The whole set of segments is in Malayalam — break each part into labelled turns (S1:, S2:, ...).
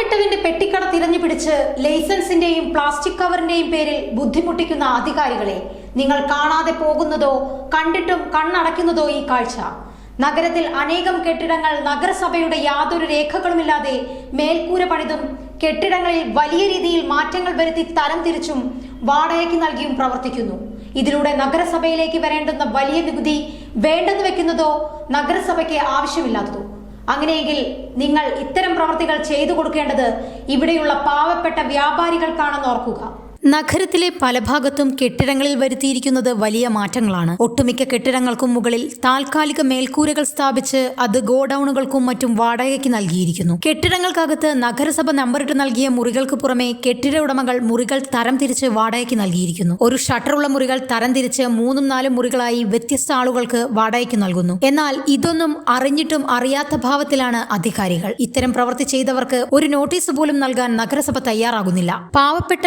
S1: പാവപ്പെട്ടവന്റെ പെട്ടിക്കട തിരഞ്ഞു പിടിച്ച് ലൈസൻസിന്റെയും പ്ലാസ്റ്റിക് കവറിന്റെയും പേരിൽ ബുദ്ധിമുട്ടിക്കുന്ന അധികാരികളെ നിങ്ങൾ കാണാതെ പോകുന്നതോ കണ്ടിട്ടും കണ്ണടയ്ക്കുന്നതോ ഈ കാഴ്ച. നഗരത്തിൽ അനേകം കെട്ടിടങ്ങൾ നഗരസഭയുടെ യാതൊരു രേഖകളുമില്ലാതെ മേൽക്കൂര പണിതും കെട്ടിടങ്ങളിൽ വലിയ രീതിയിൽ മാറ്റങ്ങൾ വരുത്തി തരം തിരിച്ചും വാടകയ്ക്ക് നൽകിയും പ്രവർത്തിക്കുന്നു. ഇതിലൂടെ നഗരസഭയിലേക്ക് വരേണ്ടുന്ന വലിയ നികുതി വേണ്ടെന്ന് വെക്കുന്നതോ നഗരസഭയ്ക്ക് ആവശ്യമില്ലാത്തതോ. അങ്ങനെയെങ്കിൽ നിങ്ങൾ ഇത്തരം പ്രവൃത്തികൾ ചെയ്തു കൊടുക്കേണ്ടത് ഇവിടെയുള്ള പാവപ്പെട്ട വ്യാപാരികൾക്കാണെന്ന് ഓർക്കുക. നഗരത്തിലെ പല ഭാഗത്തും കെട്ടിടങ്ങളിൽ വരുത്തിയിരിക്കുന്നത് വലിയ മാറ്റങ്ങളാണ്. ഒട്ടുമിക്ക കെട്ടിടങ്ങൾക്കും മുകളിൽ താൽക്കാലിക മേൽക്കൂരകൾ സ്ഥാപിച്ച് അത് ഗോഡൌണുകൾക്കും മറ്റും വാടകയ്ക്ക് നൽകിയിരിക്കുന്നു. കെട്ടിടങ്ങൾക്കകത്ത് നഗരസഭ നമ്പറിട്ട് നൽകിയ മുറികൾക്ക് പുറമെ കെട്ടിട ഉടമകൾ മുറികൾ തരം തിരിച്ച് വാടകയ്ക്ക് നൽകിയിരിക്കുന്നു. ഒരു ഷട്ടറുള്ള മുറികൾ തരം തിരിച്ച് മൂന്നും നാലും മുറികളായി വ്യത്യസ്ത ആളുകൾക്ക് വാടകയ്ക്ക് നൽകുന്നു. എന്നാൽ ഇതൊന്നും അറിഞ്ഞിട്ടും അറിയാത്ത ഭാവത്തിലാണ് അധികാരികൾ. ഇത്തരം പ്രവൃത്തി ചെയ്തവർക്ക് ഒരു നോട്ടീസ് പോലും നൽകാൻ നഗരസഭ തയ്യാറാകുന്നില്ല. പാവപ്പെട്ട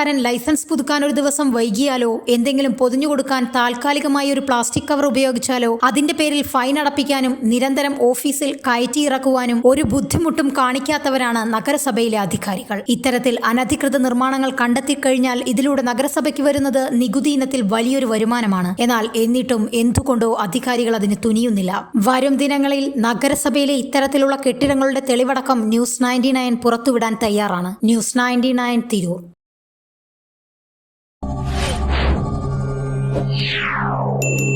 S1: പെട്ടിക്കടക്കാരൻ ലൈസൻസ് പുതുക്കാൻ ഒരു ദിവസം വൈകിയാലോ? എന്തെങ്കിലും പൊതിഞ്ഞു കൊടുക്കാൻ താൽക്കാലികമായി ഒരു പ്ലാസ്റ്റിക് കവർ ഉപയോഗിച്ചാലോ? അതിന്റെ പേരിൽ ഫൈൻ അടപ്പിക്കാനും നിരന്തരം ഓഫീസിൽ കയറ്റി ഇറക്കുവാനും ഒരു ബുദ്ധിമുട്ടും കാണിക്കാത്തവരാണ് നഗരസഭയിലെ അധികാരികൾ. ഇത്തരത്തിൽ അനധികൃത നിർമ്മാണങ്ങൾ കണ്ടെത്തി കഴിഞ്ഞാൽ ഇതിലൂടെ നഗരസഭയ്ക്ക് വരുന്നത് നികുതി ഇനത്തിൽ വലിയൊരു വരുമാനമാണ്. എന്നാൽ എന്നിട്ടും എന്തുകൊണ്ടോ അധികാരികൾ അതിന് തുനിയുന്നില്ല. വരും ദിനങ്ങളിൽ നഗരസഭയിലെ ഇത്തരത്തിലുള്ള കെട്ടിടങ്ങളുടെ തെളിവടക്കം ന്യൂസ് നയന്റി നയൻ പുറത്തുവിടാൻ തയ്യാറാണ്. News ninety nine Tirur. Yeah.